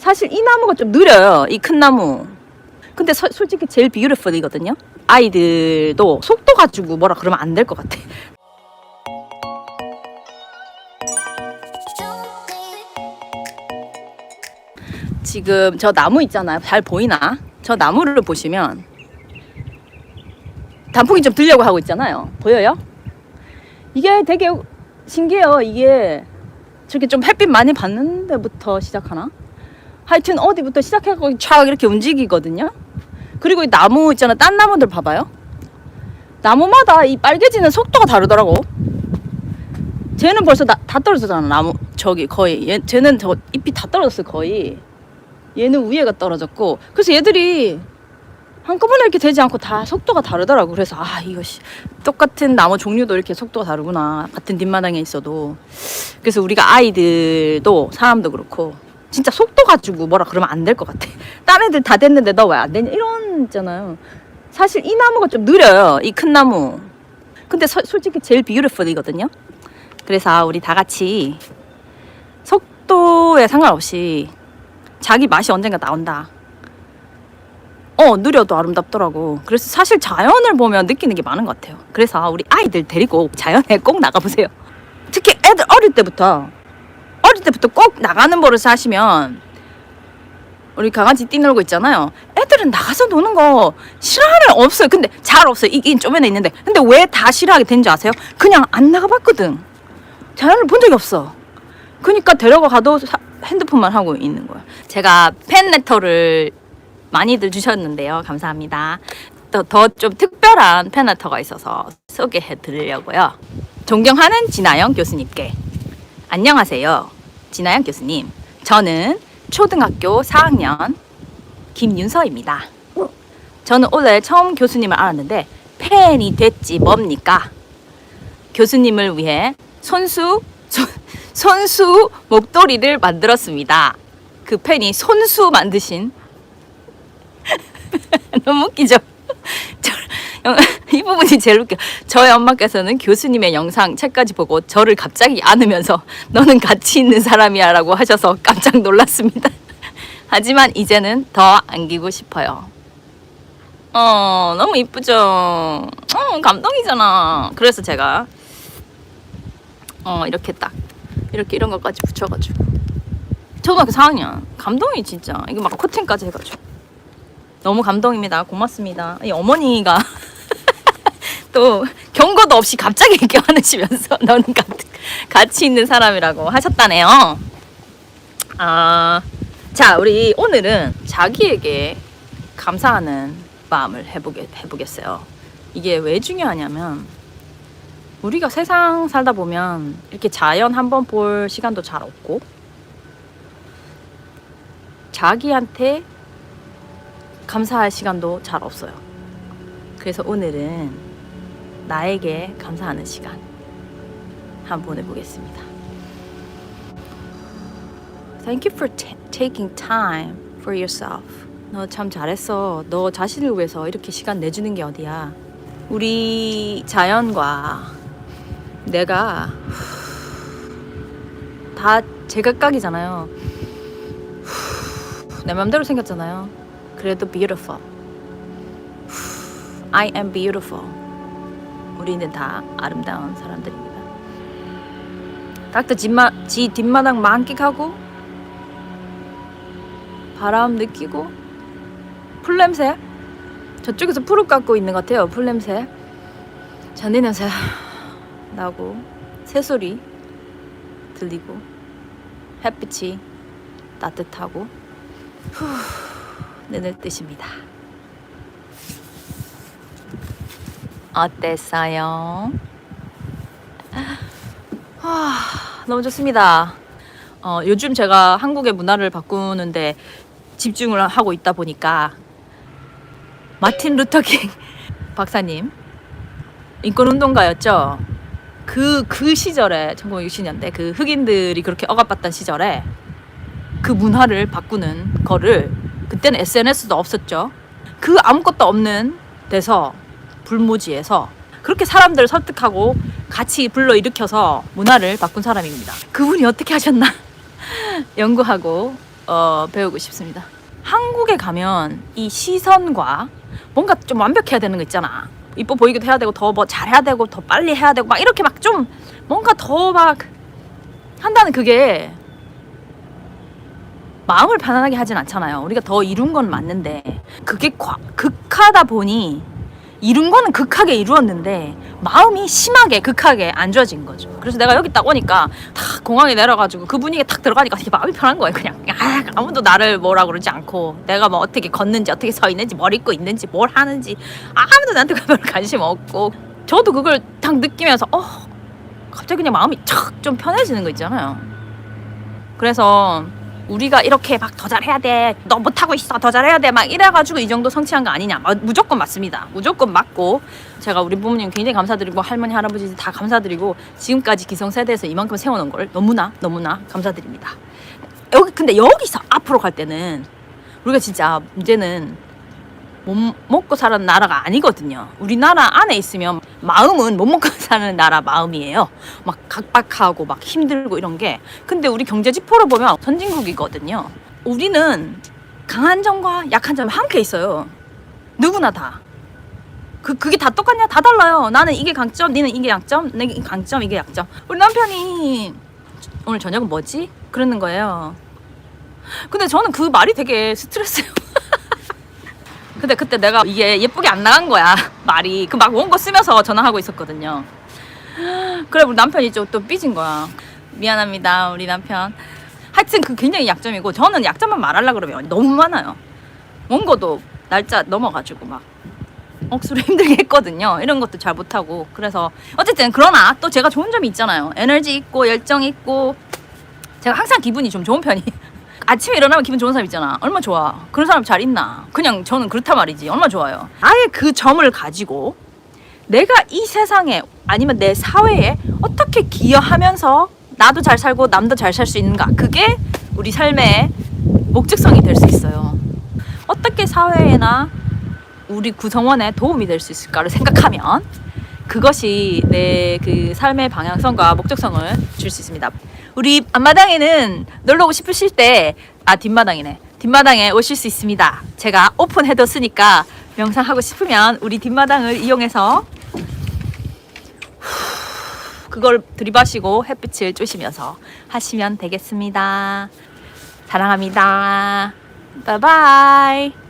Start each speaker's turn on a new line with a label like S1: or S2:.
S1: 사실 이 나무가 좀 느려요. 이 큰 나무. 근데 서- 솔직히 제일 비유리풀이거든요. 아이들도 속도 가지고 뭐라 그러면 안 될 것 같아. 지금 저 나무 있잖아요. 잘 보이나? 저 나무를 보시면 단풍이 좀 들려고 하고 있잖아요. 보여요? 이게 되게 신기해요. 이게 저렇게 좀 햇빛 많이 받는 데부터 시작하나? 하여튼 어디부터 시작해가지고 촥 이렇게 움직이거든요. 그리고 이 나무 있잖아. 딴 나무들 봐봐요. 나무마다 이 빨개지는 속도가 다르더라고. 쟤는 벌써 다, 다 떨어졌잖아. 나무 저기 거의 얘 쟤는 저 잎이 다 떨어졌어 거의. 얘는 위에가 떨어졌고 그래서 얘들이 한꺼번에 이렇게 되지 않고 다 속도가 다르더라고. 그래서 아씨 똑같은 나무 종류도 이렇게 속도가 다르구나. 같은 뒷마당에 있어도. 그래서 우리가 아이들도 사람도 그렇고 진짜 속도 가지고 뭐라 그러면 안 될 것 같아. 딴 애들 다 됐는데 너 왜 안 되냐 이런 있잖아요. 사실 이 나무가 좀 느려요. 이 큰 나무. 근데 서- 솔직히 제일 비유리풀이거든요. 그래서 우리 다 같이 속도에 상관없이 자기 맛이 언젠가 나온다. 어, 느려도 아름답더라고. 그래서 사실 자연을 보면 느끼는 게 많은 것 같아요. 그래서 우리 아이들 데리고 자연에 꼭 나가보세요. 특히 애들 어릴 때부터, 어릴 때부터 꼭 나가는 버릇을 하시면, 우리 강아지 뛰놀고 있잖아요. 애들은 나가서 노는 거 싫어하는 애 없어요. 근데 잘 없어요. 이긴 쪼매내 있는데. 근데 왜 다 싫어하게 된지 아세요? 그냥 안 나가봤거든. 자연을 본 적이 없어. 그러니까 데려가 가도 사- 핸드폰만 하고 있는 거야. 제가 팬 레터를 많이들 주셨는데요. 감사합니다. 또더좀 특별한 팬 레터가 있어서 소개해 드리려고요. 존경하는 진아영 교수님께 안녕하세요. 진아영 교수님. 저는 초등학교 4학년 김윤서입니다. 저는 오늘 처음 교수님을 알았는데 팬이 됐지 뭡니까? 교수님을 위해 손수 손, 손수 목도리를 만들었습니다. 그 팬이 손수 만드신 너무 웃기죠? 이 부분이 제일 웃겨. 저희 엄마께서는 교수님의 영상 책까지 보고 저를 갑자기 안으면서 너는 가치 있는 사람이야 라고 하셔서 깜짝 놀랐습니다. 하지만 이제는 더 안기고 싶어요. 어, 너무 이쁘죠? 어, 감동이잖아. 그래서 제가 어, 이렇게 딱 이렇게 이런 것까지 붙여가지고 초등학교 4학년 감동이 진짜 이거 막 코팅까지 해가지고 너무 감동입니다. 고맙습니다. 이 어머니가 또 경고도 없이 갑자기 이렇게 화내시면서 너는 가, 가치 있는 사람이라고 하셨다네요. 아, 자 우리 오늘은 자기에게 감사하는 마음을 해보게 해보겠어요. 이게 왜 중요하냐면 우리가 세상 살다 보면 이렇게 자연 한 번 볼 시간도 잘 없고 자기한테 감사할 시간도 잘 없어요. 그래서 오늘은 나에게 감사하는 시간 한번 보내보겠습니다. Thank you for ta- taking time for yourself. 너 참 잘했어. 너 자신을 위해서 이렇게 시간 내주는 게 어디야. 우리 자연과 내가 다 제각각이잖아요. 내 맘대로 생겼잖아요. 그래도 beautiful. I am beautiful. 우리는 다 아름다운 사람들입니다. 닥터 집마, 지 뒷마당 만끽하고 바람 느끼고 풀 냄새 저쪽에서 풀을 깎고 있는 것 같아요. 풀 냄새 잔디 냄새 나고 새소리 들리고 햇빛이 따뜻하고 후 눈을 뜨십니다. 어땠어요? 아, 너무 좋습니다. 어, 요즘 제가 한국의 문화를 바꾸는데 집중을 하고 있다 보니까 마틴 루터킹 박사님 인권운동가였죠. 그, 그 시절에 1960년대 그 흑인들이 그렇게 억압받던 시절에 그 문화를 바꾸는 거를 그때는 SNS도 없었죠. 그 아무것도 없는 데서 불모지에서 그렇게 사람들을 설득하고 같이 불러 일으켜서 문화를 바꾼 사람입니다. 그분이 어떻게 하셨나 연구하고 어, 배우고 싶습니다. 한국에 가면 이 시선과 뭔가 좀 완벽해야 되는 거 있잖아. 이뻐 보이기도 해야 되고 더 뭐 잘해야 되고 더 빨리 해야 되고 막 이렇게 막 좀 뭔가 더 막 한다는 그게 마음을 편안하게 하진 않잖아요. 우리가 더 이룬 건 맞는데 그게 과, 극하다 보니 이룬 거는 극하게 이루었는데 마음이 심하게 극하게 안 좋아진 거죠. 그래서 내가 여기 딱 오니까 탁 공항에 내려가지고 그 분위기에 탁 들어가니까 되게 마음이 편한 거예요. 그냥 아, 아무도 나를 뭐라 그러지 않고 내가 뭐 어떻게 걷는지 어떻게 서 있는지 뭘 입고 있는지 뭘 하는지 아무도 나한테 별 관심 없고 저도 그걸 딱 느끼면서 어 갑자기 그냥 마음이 촥좀 편해지는 거 있잖아요. 그래서 우리가 이렇게 막 더 잘해야 돼. 너 못하고 있어. 더 잘해야 돼. 막 이래가지고 이 정도 성취한 거 아니냐. 마- 무조건 맞습니다. 무조건 맞고 제가 우리 부모님 굉장히 감사드리고 할머니 할아버지 다 감사드리고 지금까지 기성세대에서 이만큼 세워놓은 걸 너무나 너무나 감사드립니다. 여기 근데 여기서 앞으로 갈 때는 우리가 진짜 문제는 못 먹고 사는 나라가 아니거든요. 우리나라 안에 있으면 마음은 못 먹고 사는 나라 마음이에요. 막 각박하고 막 힘들고 이런 게. 근데 우리 경제 지표로 보면 선진국이거든요. 우리는 강한 점과 약한 점이 함께 있어요. 누구나 다. 그 그게 다 똑같냐? 다 달라요. 나는 이게 강점, 니는 이게 약점, 이게 강점, 이게 약점. 우리 남편이 오늘 저녁은 뭐지? 그러는 거예요. 근데 저는 그 말이 되게 스트레스예요. 근데 그때 내가 이게 예쁘게 안 나간 거야 말이. 그 막 원고 쓰면서 전화하고 있었거든요. 그래 우리 남편이 좀또 삐진 거야. 미안합니다 우리 남편. 하여튼 그 굉장히 약점이고 저는 약점만 말하려 그러면 너무 많아요. 원고도 날짜 넘어가지고 막 억수로 힘들게 했거든요. 이런 것도 잘 못하고. 그래서 어쨌든 그러나 또 제가 좋은 점이 있잖아요. 에너지 있고 열정 있고. 제가 항상 기분이 좀 좋은 편이 아침에 일어나면 기분 좋은 사람 있잖아. 얼마 좋아. 그런 사람 잘 있나? 그냥 저는 그렇단 말이지. 얼마 좋아요. 아예 그 점을 가지고 내가 이 세상에 아니면 내 사회에 어떻게 기여하면서 나도 잘 살고 남도 잘 살 수 있는가? 그게 우리 삶의 목적성이 될 수 있어요. 어떻게 사회에나 우리 구성원에 도움이 될 수 있을까를 생각하면 그것이 내 그 삶의 방향성과 목적성을 줄 수 있습니다. 우리 앞마당에는 놀러 오고 싶으실 때, 아, 뒷마당이네. 뒷마당에 오실 수 있습니다. 제가 오픈해뒀으니까 명상하고 싶으면 우리 뒷마당을 이용해서 후, 그걸 들이마시고 햇빛을 쬐시면서 하시면 되겠습니다. 사랑합니다. 바이바이.